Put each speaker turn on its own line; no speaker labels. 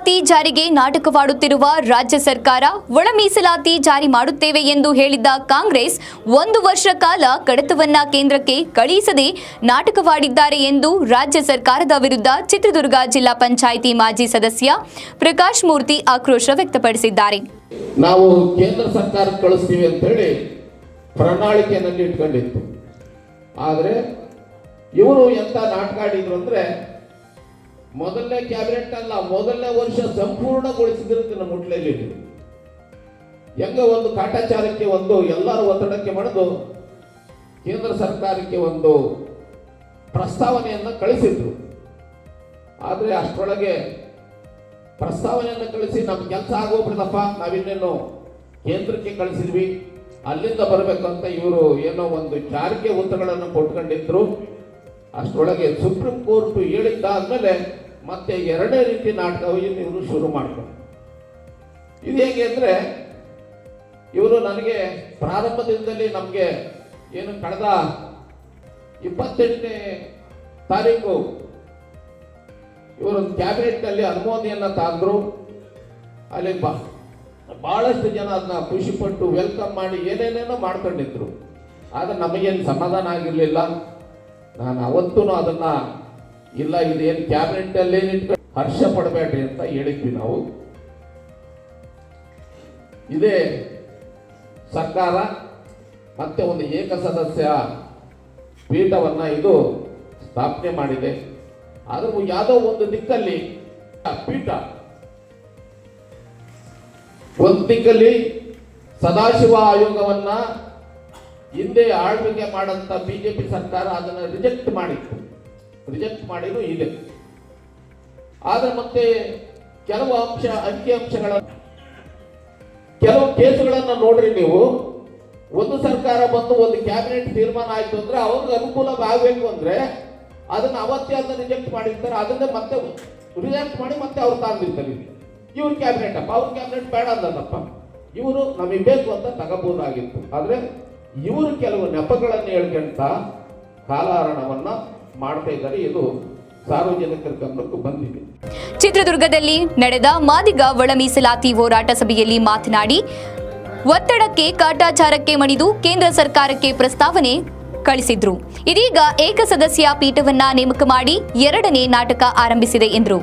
ಜಾರಿಗೆ ನಾಟಕವಾಡುತ್ತಿರುವ ರಾಜ್ಯ ಸರ್ಕಾರ ಒಳ ಮೀಸಲಾತಿ ಜಾರಿ ಮಾಡುತ್ತೇವೆ ಎಂದು ಹೇಳಿದ್ದ ಕಾಂಗ್ರೆಸ್ ಒಂದು ವರ್ಷ ಕಾಲ ಕಡತವನ್ನ ಕೇಂದ್ರಕ್ಕೆ ಕಳುಹಿಸದೆ ನಾಟಕವಾಡಿದ್ದಾರೆ ಎಂದು ರಾಜ್ಯ ಸರ್ಕಾರದ ವಿರುದ್ಧ ಚಿತ್ರದುರ್ಗ ಜಿಲ್ಲಾ ಪಂಚಾಯಿತಿ ಮಾಜಿ ಸದಸ್ಯ ಪ್ರಕಾಶ್ ಮೂರ್ತಿ ಆಕ್ರೋಶ ವ್ಯಕ್ತಪಡಿಸಿದ್ದಾರೆ.
ನಾವು ಕೇಂದ್ರ ಸರ್ಕಾರ ಕಳಿಸ್ತೀವಿ ಅಂತೇಳಿ ಪ್ರಣಾಳಿಕೆಯಲ್ಲಿ ಇಟ್ಕೊಂಡಿತ್ತು. ಆದರೆ ಇವರು ಎಂತ ನಾಟಕ ಆಡಿದ್ರು ಅಂದ್ರೆ ಮೊದಲನೇ ಕ್ಯಾಬಿನೆಟ್ ಅಲ್ಲ, ಮೊದಲನೇ ವರ್ಷ ಸಂಪೂರ್ಣಗೊಳಿಸಿದ್ರು ಮುಟ್ಲಲ್ಲಿ ಹೆಂಗ ಒಂದು ಕಾಟಾಚಾರಕ್ಕೆ ಒಂದು, ಎಲ್ಲರ ಒತ್ತಡಕ್ಕೆ ಮಾಡಿದು, ಕೇಂದ್ರ ಸರ್ಕಾರಕ್ಕೆ ಒಂದು ಪ್ರಸ್ತಾವನೆಯನ್ನು ಕಳಿಸಿದ್ರು. ಆದರೆ ಅಷ್ಟರೊಳಗೆ ಪ್ರಸ್ತಾವನೆಯನ್ನು ಕಳಿಸಿ ನಮ್ಮ ಕೆಲಸ ಆಗೋಗ್ಬಿಡ್ದಪ್ಪ, ನಾವಿನ್ನೇನು ಕೇಂದ್ರಕ್ಕೆ ಕಳಿಸಿದ್ವಿ, ಅಲ್ಲಿಂದ ಬರಬೇಕು ಅಂತ ಇವರು ಏನೋ ಒಂದು ಜಾರಿಗೆ ಉತ್ತರಗಳನ್ನು ಕೊಟ್ಕೊಂಡಿದ್ರು. ಅಷ್ಟರೊಳಗೆ ಸುಪ್ರೀಂ ಕೋರ್ಟ್ ಹೇಳಿದ್ದಾದ್ಮೇಲೆ ಮತ್ತೆ ಎರಡನೇ ರೀತಿ ನಾಟಕವನ್ನು ಇವರು ಶುರು ಮಾಡ್ಕೊಂಡು ಇದು ಹೇಗೆ ಅಂದರೆ, ಇವರು ನನಗೆ ಪ್ರಾರಂಭದಿಂದಲೇ ನಮಗೆ ಏನು ಕಳೆದ ಇಪ್ಪತ್ತೆಂಟನೇ ತಾರೀಕು ಇವರು ಕ್ಯಾಬಿನೆಟ್ನಲ್ಲಿ ಅನುಮೋದನೆಯನ್ನು ತಂದರು. ಅಲ್ಲಿ ಬಾ ಭಾಳಷ್ಟು ಜನ ಅದನ್ನ ಖುಷಿಪಟ್ಟು ವೆಲ್ಕಮ್ ಮಾಡಿ ಏನೇನೇನೋ ಮಾಡ್ಕೊಂಡಿದ್ರು. ಆದರೆ ನಮಗೇನು ಸಮಾಧಾನ ಆಗಿರಲಿಲ್ಲ. ನಾನು ಅವತ್ತೂ ಅದನ್ನ ಇಲ್ಲ ಇದೇನು ಕ್ಯಾಬಿನೆಟ್ಟಲ್ಲಿ ಏನಿಟ್ಟು ಹರ್ಷ ಪಡಬೇಡ್ರಿ ಅಂತ ಹೇಳಿದ್ವಿ ನಾವು. ಇದೇ ಸರ್ಕಾರ ಮತ್ತೆ ಒಂದು ಏಕಸದಸ್ಯ ಪೀಠವನ್ನ ಇದು ಸ್ಥಾಪನೆ ಮಾಡಿದೆ. ಆದರೂ ಯಾವುದೋ ಒಂದು ದಿಕ್ಕಲ್ಲಿ ಪೀಠ ಒಂದು ದಿಕ್ಕಲ್ಲಿ ಸದಾಶಿವ ಆಯೋಗವನ್ನ ಹಿಂದೆ ಆಳ್ವಿಕೆ ಮಾಡಂತ ಬಿಜೆಪಿ ಸರ್ಕಾರ ಅದನ್ನ ರಿಜೆಕ್ಟ್ ಮಾಡಿತ್ತು. ರಿಜೆಕ್ಟ್ ಮಾಡಿನೂ ಇದೆ ಆದರೆ ಮತ್ತೆ ಕೆಲವು ಅಂಶ, ಅಂಕಿ ಅಂಶಗಳ ಕೆಲವು ಕೇಸುಗಳನ್ನು ನೋಡ್ರಿ ನೀವು. ಒಂದು ಸರ್ಕಾರ ಬಂದು ಒಂದು ಕ್ಯಾಬಿನೆಟ್ ತೀರ್ಮಾನ ಆಯ್ತು ಅಂದ್ರೆ ಅವ್ರಿಗೆ ಅನುಕೂಲ ಆಗಬೇಕು ಅಂದ್ರೆ ಅದನ್ನ ಅವತ್ತೇ ಅದನ್ನ ರಿಜೆಕ್ಟ್ ಮಾಡಿರ್ತಾರೆ. ಅದನ್ನ ಮತ್ತೆ ರಿಜೆಕ್ಟ್ ಮಾಡಿ ಮತ್ತೆ ಅವ್ರು ತಂದಿರ್ತಾರೆ ಇವ್ರ ಕ್ಯಾಬಿನೆಟ್ ಅಪ್ಪ, ಅವ್ರ ಕ್ಯಾಬಿನೆಟ್ ಬೇಡ ಅಂದಪ್ಪ ಇವರು ನಮಗೆ ಬೇಕು ಅಂತ ತಗೋಬಹುದಾಗಿತ್ತು ಆದರೆ ಇವರು ಕೆಲವು ನೆಪಗಳನ್ನು ಹೇಳ್ಕೊಂತ ಕಾಲಹರಣವನ್ನ ಮಾಡ್ತಾ ಇದ್ದಾರೆ. ಇದು ಸಾರ್ವಜನಿಕರ ಗಮನಕ್ಕೂ ಬಂದಿದೆ.
ಚಿತ್ರದುರ್ಗದಲ್ಲಿ ನಡೆದ ಮಾದಿಗ ಒಳ ಮೀಸಲಾತಿ ಹೋರಾಟ ಸಭೆಯಲ್ಲಿ ಮಾತನಾಡಿ, ಒತ್ತಡಕ್ಕೆ ಕಾಟಾಚಾರಕ್ಕೆ ಮಣಿದು ಕೇಂದ್ರ ಸರ್ಕಾರಕ್ಕೆ ಪ್ರಸ್ತಾವನೆ ಕಳಿಸಿದ್ರು. ಇದೀಗ ಏಕಸದಸ್ಯ ಪೀಠವನ್ನ ನೇಮಕ ಮಾಡಿ ಎರಡನೇ ನಾಟಕ ಆರಂಭಿಸಿದೆ ಎಂದರು.